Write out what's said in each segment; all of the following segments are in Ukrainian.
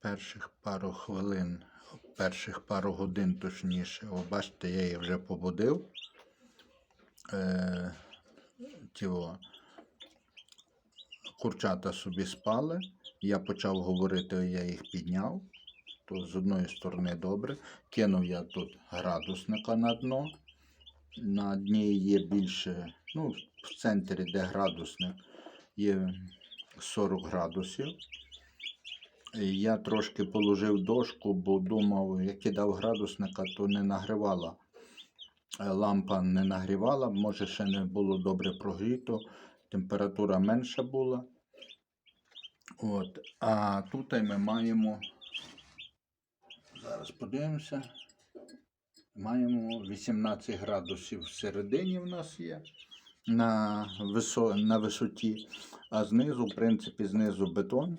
перших пару хвилин, перших пару годин точніше. О, бачите, я їх вже побудив. Е, тіло. Курчата собі спали. Я почав говорити, я їх підняв. То з одної сторони добре. Кинув я тут градусника на дно. На дні є більше, ну, в центрі, де градусник, є 40 градусів. Я трошки положив дошку, бо думав, як кидав градусника, то не нагрівала. Е, Лампа не нагрівала, може ще не було добре прогріто, температура менша була. От. А тут ми маємо, зараз подивимося, маємо 18 градусів всередині в нас є на, висо, на висоті, а знизу, в принципі, знизу бетон.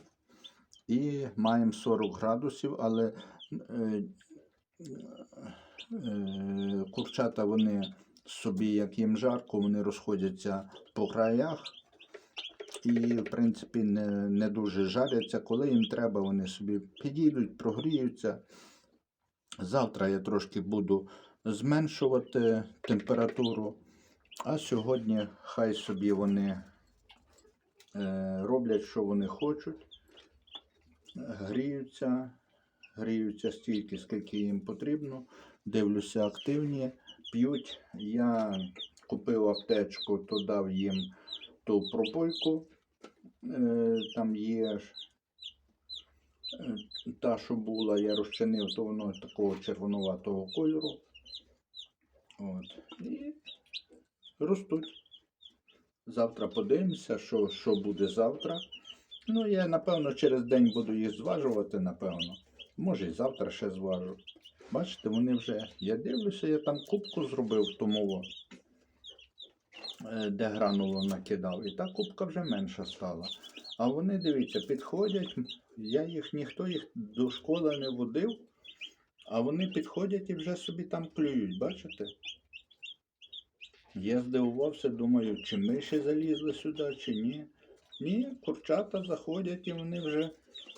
І маємо 40 градусів, але е, е, курчата вони собі, як їм жарко, вони розходяться по краях. І, в принципі, не, не дуже жаряться. Коли їм треба, вони собі підійдуть, прогріються. Завтра я трошки буду зменшувати температуру, а сьогодні хай собі вони е, роблять, що вони хочуть гріються, гріються стільки, скільки їм потрібно. Дивлюся, активні, п'ють. Я купив аптечку, то дав їм ту пропойку. Е, Там є е, та, що була, я розчинив, то воно такого червонуватого кольору. От. І ростуть. Завтра подивимося, що, що буде завтра. Ну, я напевно через день буду їх зважувати, напевно. Може і завтра ще зважу. Бачите, вони вже. Я дивлюся, я там кубку зробив тому, е, де гранулу накидав. І та кубка вже менша стала. А вони, дивіться, підходять. Я їх, ніхто їх до школи не водив, а вони підходять і вже собі там клюють, бачите? Я здивувався, думаю, чи миші залізли сюди, чи ні. Ні, курчата заходять і вони вже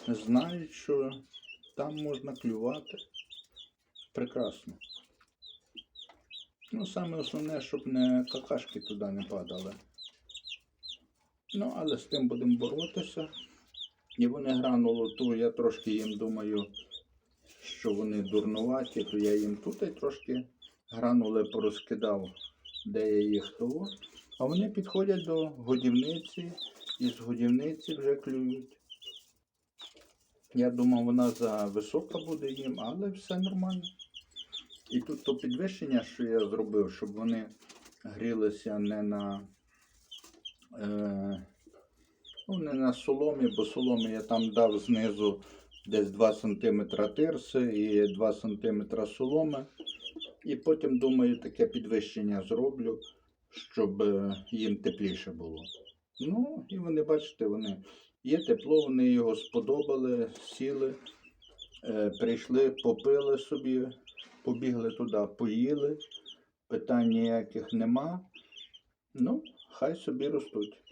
знають, що там можна клювати. Прекрасно. Ну, саме основне, щоб не какашки туди не падали. Ну, але з тим будемо боротися. І вони гранулу ту, я трошки їм думаю, що вони дурнуваті, то я їм тут і трошки гранули порозкидав, де я їх того. А вони підходять до годівниці і з годівниці вже клюють. Я думав, вона за висока буде їм, але все нормально. І тут то підвищення, що я зробив, щоб вони грілися не на, е, ну, не на соломі, бо соломі я там дав знизу десь 2 см тирси і 2 см соломи. І потім, думаю, таке підвищення зроблю, щоб е, їм тепліше було. Ну, і вони, бачите, вони є тепло, вони його сподобали, сіли, е, прийшли, попили собі, побігли туди, поїли. Питань ніяких нема. Ну, хай собі ростуть.